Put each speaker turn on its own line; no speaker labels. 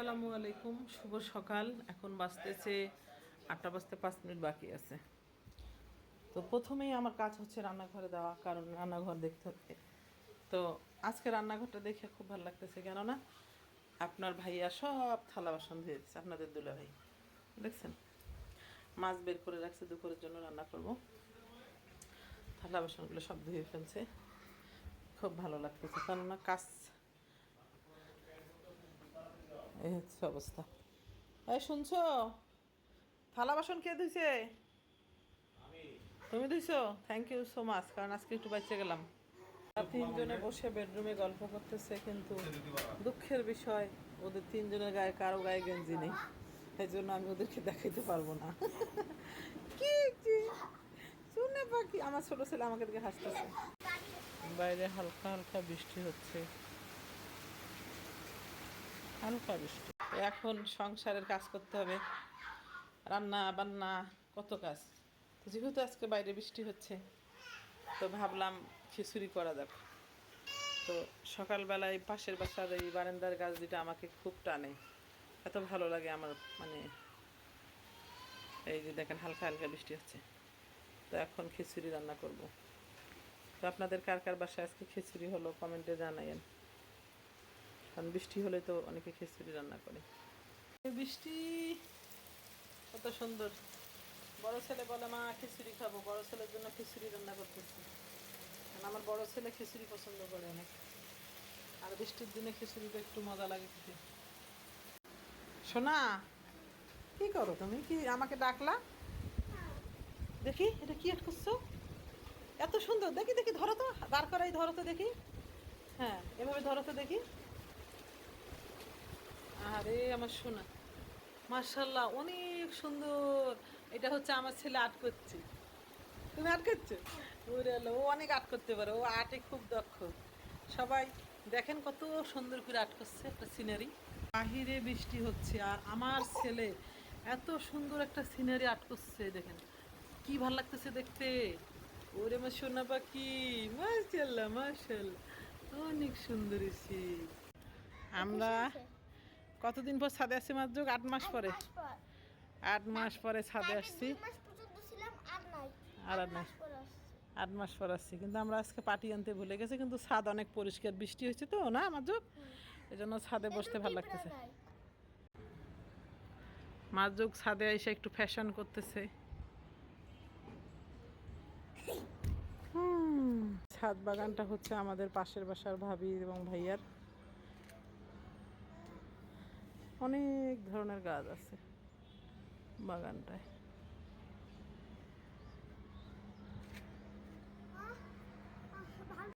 আসসালামু আলাইকুম, শুভ সকাল। এখন বাজতেছে আটটা বাজতে পাঁচ মিনিট বাকি আছে। তো প্রথমেই আমার কাজ হচ্ছে রান্নাঘরে দেওয়া, কারণ রান্নাঘর দেখতে হবে। তো আজকে রান্নাঘরটা দেখে খুব ভালো লাগতেছে, কেননা আপনার ভাইয়া সব থালা বাসন ধুয়ে দিচ্ছে আপনাদের দুলা ভাই। দেখছেন? মাছ বের করে রাখছে, দুপুরের জন্য রান্না করব। থালা বাসনগুলো সব ধুয়ে ফেলছে। খুব ভালো লাগতেছে, কেননা কাজ এই হচ্ছে অবস্থা। এই শুনছো? থালা বাসন কে ধুইছে? তুমি ধুইছো? থ্যাংক ইউ সো মাচ কারণ আজকে একটু বাঁচে গেলাম। তিনজনে বসে বেডরুমে গল্প করতেছে কিন্তু দুঃখের বিষয় ওদের তিনজনের গায়ে কারও গায়ে গেঞ্জি নেই। এই জন্য আমি ওদেরকে দেখাইতে পারব না। কি কি শুনে পাখি আমার ছোট ছেলে আমাকে দিকে হাসতেছে। বাইরে হালকা হালকা বৃষ্টি হচ্ছে। হালকা বৃষ্টি এখন সংসারের কাজ করতে হবে। রান্না, বান্না, কত কাজ। তো যেহেতু আজকে বাইরে বৃষ্টি হচ্ছে, তো ভাবলাম খিচুড়ি করা যাক। তো সকালবেলায় পাশের বাসার এই বারান্দার গাছ দুটা আমাকে খুব টানে, এত ভালো লাগে আমার মানে এই যে দেখেন হালকা হালকা বৃষ্টি হচ্ছে। তো এখন খিচুড়ি রান্না করব। তো আপনাদের কার কার বাসায় আজকে খিচুড়ি হলো কমেন্টে জানাইন কারণ বৃষ্টি হলে তো অনেকে খিচুড়ি রান্না করে। বৃষ্টি কত সুন্দর। বড় ছেলে বলে, মা, খিচুড়ি খাব। বড় ছেলের জন্য খিচুড়ি রান্না করতেছি। কারণ আমার বড় ছেলে খিচুড়ি পছন্দ করে অনেক। আর বৃষ্টির দিনে খিচুড়িটা একটু মজা লাগে খেতে। শোনা কি করো তুমি? কি আমাকে ডাকলা? দেখি, এটা কি আট করছ? এত সুন্দর। দেখি দেখি, ধরো তো। বার করাই, ধরো তো দেখি। হ্যাঁ এভাবে ধরো তো দেখি। আরে আমার শোনা মার্শাল্লাহ অনেক সুন্দর। এটা হচ্ছে আমার ছেলে আর্ট করছে। তুমি আর্ট করছ? ওরে ও অনেক আর্ট করতে পারে, ও আর্টে খুব দক্ষ। সবাই দেখেন কত সুন্দর করে আর্ট করছে একটা সিনারি। বাহিরে বৃষ্টি হচ্ছে আর আমার ছেলে এত সুন্দর একটা সিনারি আর্ট করছে, দেখেন। কি ভালো লাগতেছে দেখতে। ওরে আমার সোনা পাখি, মাশাল্লাহ মাশাল্লাহ। অনেক সুন্দর আমরা কতদিন পর ছাদে আসছি মাত্র? আট মাস পরে। আট মাস পরে ছাদে আসছি।
আর নাই। মাস
আট মাস পর আসছি। কিন্তু আমরা আজকে পাটি আনতে ভুলে গেছি কিন্তু ছাদ অনেক পরিষ্কার বৃষ্টি হয়েছে তো না মাজুক এই জন্য ছাদে বসতে ভালো লাগতেছে। মাজুক ছাদে এসে একটু ফ্যাশন করতেছে। ছাদ বাগানটা হচ্ছে আমাদের পাশের বাসার ভাবি এবং ভাইয়ার। অনেক ধরনের গাছ আছে বাগানটায়।